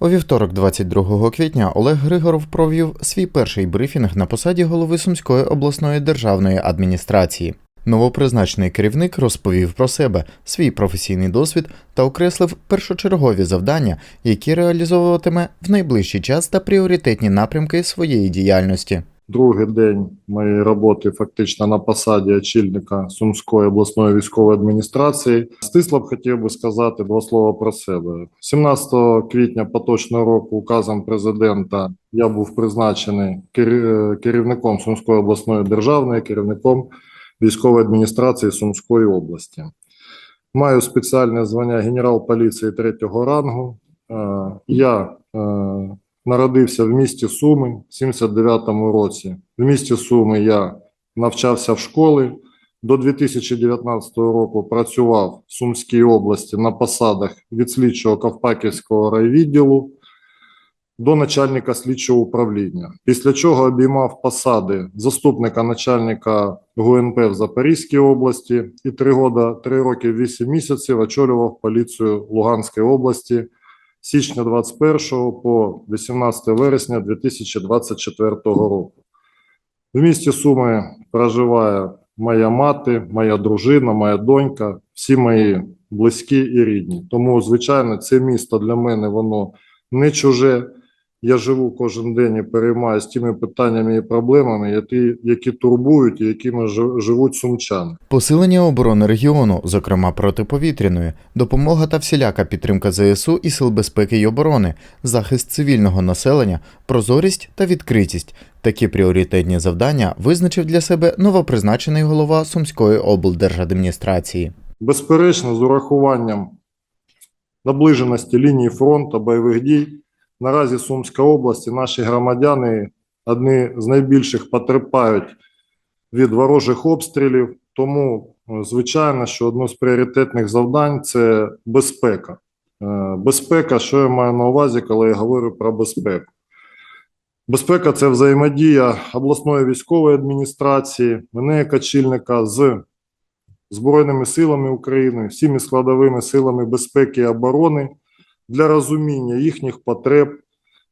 У вівторок, 22 квітня, Олег Григоров провів свій перший брифінг на посаді голови Сумської обласної державної адміністрації. Новопризначений керівник розповів про себе, свій професійний досвід та окреслив першочергові завдання, які реалізовуватиме в найближчий час та пріоритетні напрямки своєї діяльності. Другий день моєї роботи фактично на посаді очільника Сумської обласної військової адміністрації. Стисло б хотів би сказати два слова про себе. 17 квітня поточного року указом президента я був призначений керівником Сумської обласної державної, керівником військової адміністрації Сумської області. Маю спеціальне звання генерал поліції третього рангу. Е, Я е, Народився в місті Суми в 79-му році. В місті Суми я навчався в школі. До 2019 року працював в Сумській області на посадах від слідчого Ковпаківського райвідділу до начальника слідчого управління. Після чого обіймав посади заступника начальника ГУНП в Запорізькій області і три года, три роки, вісім місяців очолював поліцію Луганської області січня 21 по 18 вересня 2024 року. В місті Суми проживає моя мати, моя дружина, моя донька, всі мої близькі і рідні. Тому, звичайно, це місто для мене воно не чуже. Я живу кожен день і переймаюся тими питаннями і проблемами, які, які турбують і якими жи- живуть сумчани. Посилення оборони регіону, зокрема протиповітряної, допомога та всіляка підтримка ЗСУ і сил безпеки й оборони, захист цивільного населення, прозорість та відкритість. Такі пріоритетні завдання визначив для себе новопризначений голова Сумської облдержадміністрації. Безперечно, з урахуванням наближеності лінії фронту бойових дій, наразі Сумська область і наші громадяни одні з найбільших потерпають від ворожих обстрілів. Тому, е, звичайно, що одне з пріоритетних завдань це безпека. Е, Безпека, що я маю на увазі, коли я говорю про безпеку? Безпека це взаємодія обласної військової адміністрації, мене як очільника з Збройними силами України, всіми складовими силами безпеки і оборони для розуміння їхніх потреб,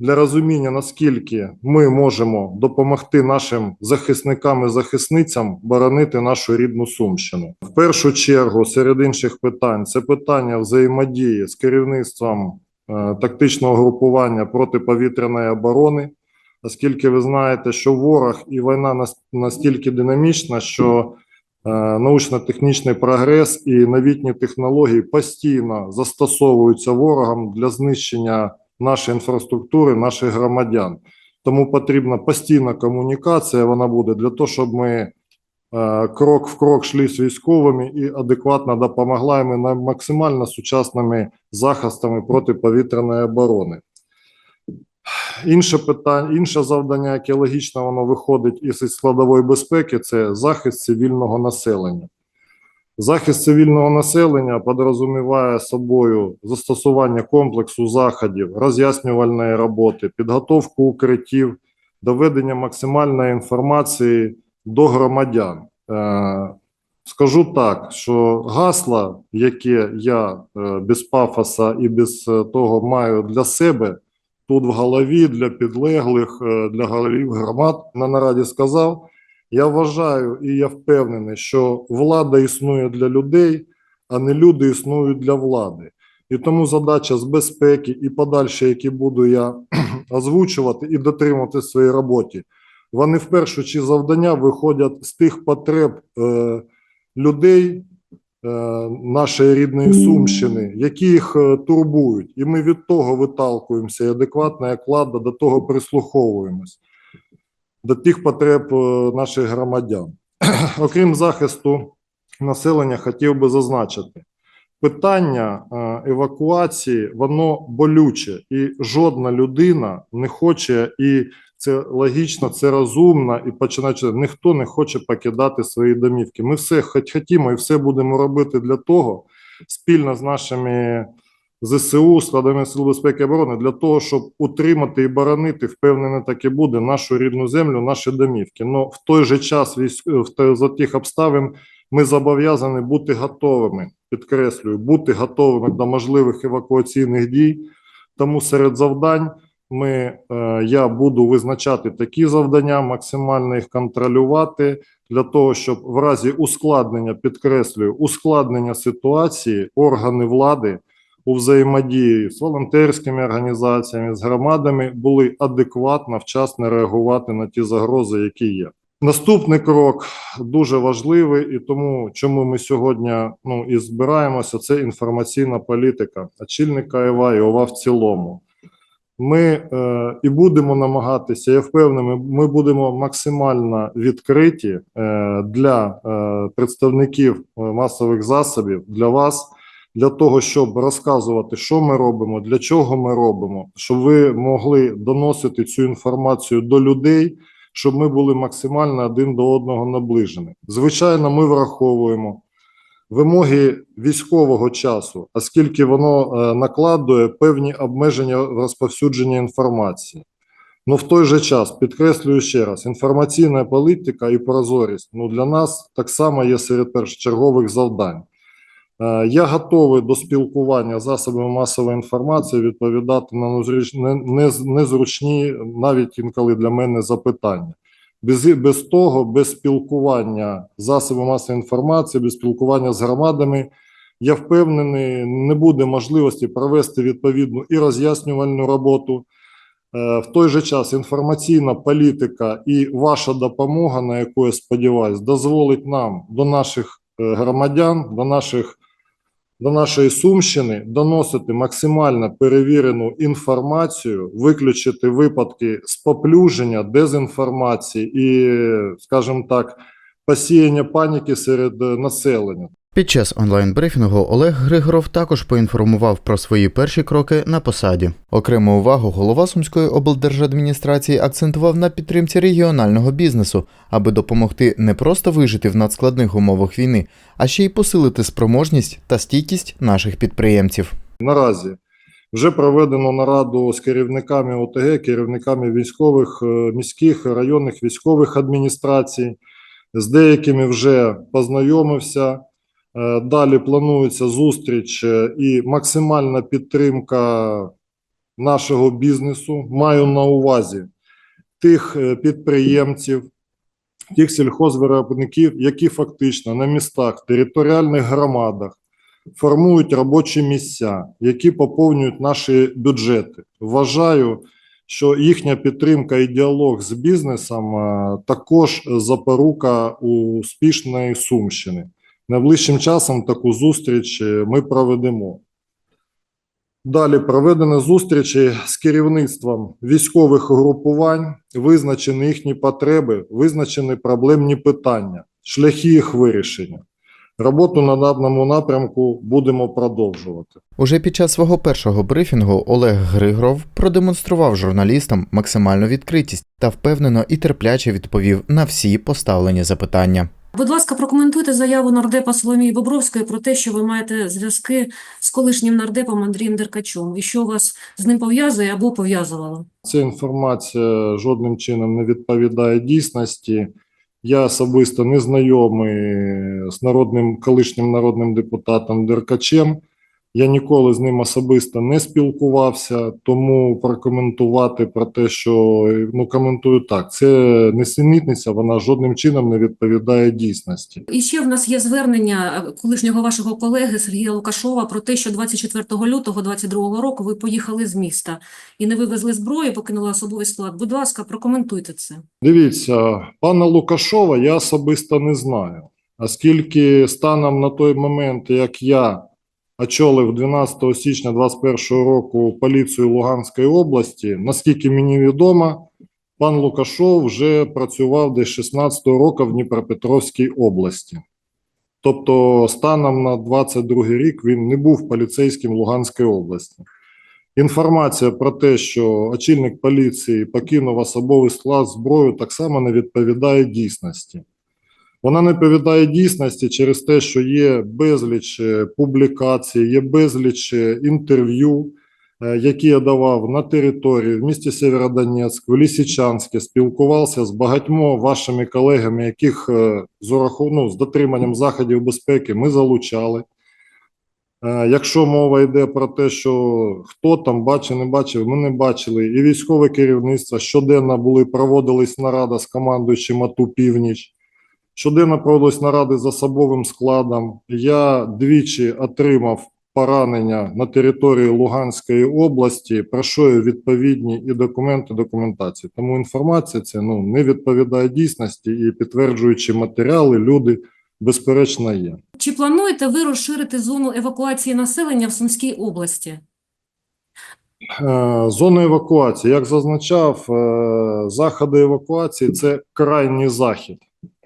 для розуміння, наскільки ми можемо допомогти нашим захисникам і захисницям боронити нашу рідну Сумщину. В першу чергу, серед інших питань, це питання взаємодії з керівництвом е, тактичного групування протиповітряної оборони, оскільки ви знаєте, що ворог і війна настільки динамічна, що научно-технічний прогрес і новітні технології постійно застосовуються ворогом для знищення нашої інфраструктури, наших громадян. Тому потрібна постійна комунікація. Вона буде для того, щоб ми е, крок в крок йшли з військовими і адекватно допомогла їм максимально сучасними захистами протиповітряної оборони. Інше питання, інше завдання, яке логічно воно виходить із складової безпеки, це захист цивільного населення. Захист цивільного населення подрозуміває собою застосування комплексу заходів, роз'яснювальної роботи, підготовку укриттів, доведення максимальної інформації до громадян. Е, Скажу так, що гасло, яке я е, без пафоса і без е, того маю для себе, тут в голові для підлеглих, е, для голів громад на нараді сказав. Я вважаю і я впевнений, що влада існує для людей, а не люди існують для влади. І тому задача з безпеки і подальше, які буду я озвучувати і дотримувати в своїй роботі, вони в першу чергу завдання виходять з тих потреб е, людей нашої рідної Сумщини, які їх е, турбують. І ми від того виталкуємося і адекватно, як влада, до того прислуховуємось, до тих потреб е, наших громадян. Окрім захисту населення, хотів би зазначити. Питання е, евакуації, воно болюче, і жодна людина не хоче, і це логічно, це розумно, і починаючи, ніхто не хоче покидати свої домівки. Ми все хоч хотімо і все будемо робити для того, спільно з нашими ЗСУ, складовими сил безпеки і оборони, для того, щоб утримати і боронити, впевнений, так і буде нашу рідну землю, наші домівки. Но в той же час, військ- в за тих обставин, ми зобов'язані бути готовими, підкреслюю, бути готовими до можливих евакуаційних дій, Тому серед завдань ми, е, я буду визначати такі завдання, максимально їх контролювати для того, щоб в разі ускладнення, підкреслюю, ускладнення ситуації органи влади у взаємодії з волонтерськими організаціями, з громадами були адекватно, вчасно реагувати на ті загрози, які є. Наступний крок дуже важливий, і тому, чому ми сьогодні ну, і збираємося, це інформаційна політика очільника ІВА і ОВА в цілому. Ми е, і будемо намагатися, я впевнений, ми будемо максимально відкриті е, для е, представників е, масових засобів, для вас, для того, щоб розказувати, що ми робимо, для чого ми робимо, щоб ви могли доносити цю інформацію до людей, щоб ми були максимально один до одного наближені. Звичайно, ми враховуємо вимоги військового часу, оскільки воно е, накладує певні обмеження в розповсюдженні інформації. Ну, в той же час, підкреслюю ще раз, інформаційна політика і прозорість ну, для нас так само є серед першочергових завдань. Е, Я готовий до спілкування з засобами масової інформації відповідати на незручні, навіть інколи для мене запитання. Без, без того, без спілкування з засобами масової інформації, без спілкування з громадами, я впевнений, не буде можливості провести відповідну і роз'яснювальну роботу. Е, В той же час інформаційна політика і ваша допомога, на яку я сподіваюся, дозволить нам до наших е, громадян, до наших до нашої Сумщини доносити максимально перевірену інформацію, виключити випадки споплюження, дезінформації і, скажімо так, посіяння паніки серед е, населення. Під час онлайн-брифінгу Олег Григоров також поінформував про свої перші кроки на посаді. Окрему увагу голова Сумської облдержадміністрації акцентував на підтримці регіонального бізнесу, аби допомогти не просто вижити в надскладних умовах війни, а ще й посилити спроможність та стійкість наших підприємців. Наразі вже проведено нараду з керівниками ОТГ, керівниками військових е, міських районних військових адміністрацій. З деякими вже познайомився. Е, Далі планується зустріч е, і максимальна підтримка нашого бізнесу. Маю на увазі тих е, підприємців, тих сільхозвиробників, які фактично на містах, територіальних громадах формують робочі місця, які поповнюють наші бюджети. Вважаю, що їхня підтримка і діалог з бізнесом також запорука успішної Сумщини. Найближчим часом таку зустріч е, ми проведемо. Далі проведені зустрічі з керівництвом військових угрупувань, визначені їхні потреби, визначені проблемні питання, шляхи їх вирішення. Роботу на даному напрямку будемо продовжувати. Уже під час свого першого брифінгу Олег Григоров продемонстрував журналістам максимальну відкритість та впевнено і терпляче відповів на всі поставлені запитання. Будь ласка, прокоментуйте заяву нардепа Соломії Бобровської про те, що ви маєте зв'язки з колишнім нардепом Андрієм Деркачом, і що вас з ним пов'язує або пов'язувало. Ця інформація жодним чином не відповідає дійсності. Я особисто не знайомий з народним колишнім народним депутатом Деркачем. Я ніколи з ним особисто не спілкувався, тому прокоментувати про те, що ну коментую так. Це несенітниця, вона жодним чином не відповідає дійсності. І ще в нас є звернення е, колишнього вашого колеги Сергія Лукашова про те, що 24 лютого 2022 року ви поїхали з міста і не вивезли зброю, покинули особовий склад. Будь ласка, прокоментуйте це. Дивіться, пана Лукашова я особисто не знаю, оскільки станом на той момент, як я очолив 12 січня 2021 року поліцію Луганської області, наскільки мені відомо, пан Лукашов вже працював десь 16 року в Дніпропетровській області. Тобто, станом на 22 рік він не був поліцейським Луганської області. Інформація про те, що очільник поліції покинув особовий склад зброю, так само не відповідає дійсності. Вона не відповідає дійсності через те, що є безліч е, публікацій, є безліч е, інтерв'ю, е, які я давав на території в місті Сєвєродонецьк, в Лісичанське, спілкувався з багатьма вашими колегами, яких з, ну, з дотриманням заходів безпеки ми залучали. Якщо мова йде про те, що хто там бачив, не бачив, ми не бачили. І військове керівництво щоденно були проводились нарада з командуючим АТУ Північ. Щоденно проводились наради з особовим складом. Я двічі отримав поранення на території Луганської області, про що є відповідні і документи, документації. Тому інформація це ну не відповідає дійсності і підтверджуючи матеріали, люди безперечно є. Чи плануєте ви розширити зону евакуації населення в Сумській області? Е, Зона евакуації, як зазначав, е, заходи евакуації це крайній захід.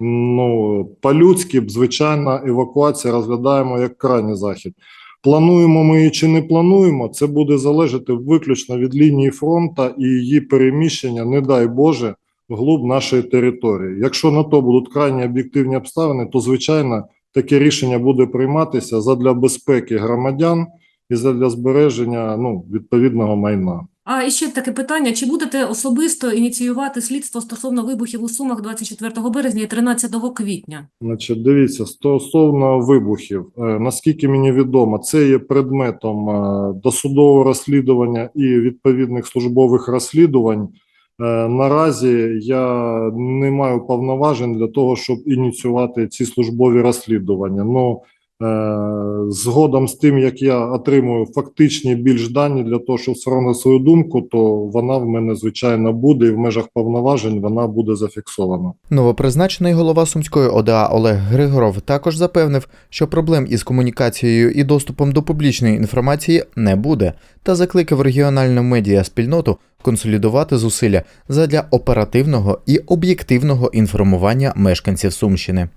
Ну, по-людськи, б, звичайно, евакуація розглядаємо як крайній захід. Плануємо ми її чи не плануємо, це буде залежати виключно від лінії фронту і її переміщення, не дай Боже, вглуб нашої території. Якщо на то будуть крайні об'єктивні обставини, то звичайно таке рішення буде прийматися задля безпеки громадян і задля збереження ну, відповідного майна. А і ще таке питання: чи будете особисто ініціювати слідство стосовно вибухів у Сумах 24 березня і 13 квітня? Значить, дивіться, стосовно вибухів, е, наскільки мені відомо, це є предметом е, досудового розслідування і відповідних службових розслідувань. Е, Наразі я не маю повноважень для того, щоб ініціювати ці службові розслідування. Ну, згодом з тим, як я отримую фактичні більш дані для того, щоб сформувати свою думку, то вона в мене звичайно буде, і в межах повноважень вона буде зафіксована. Новопризначений голова Сумської ОДА Олег Григоров також запевнив, що проблем із комунікацією і доступом до публічної інформації не буде, та закликав регіональну медіа спільноту консолідувати зусилля задля оперативного і об'єктивного інформування мешканців Сумщини.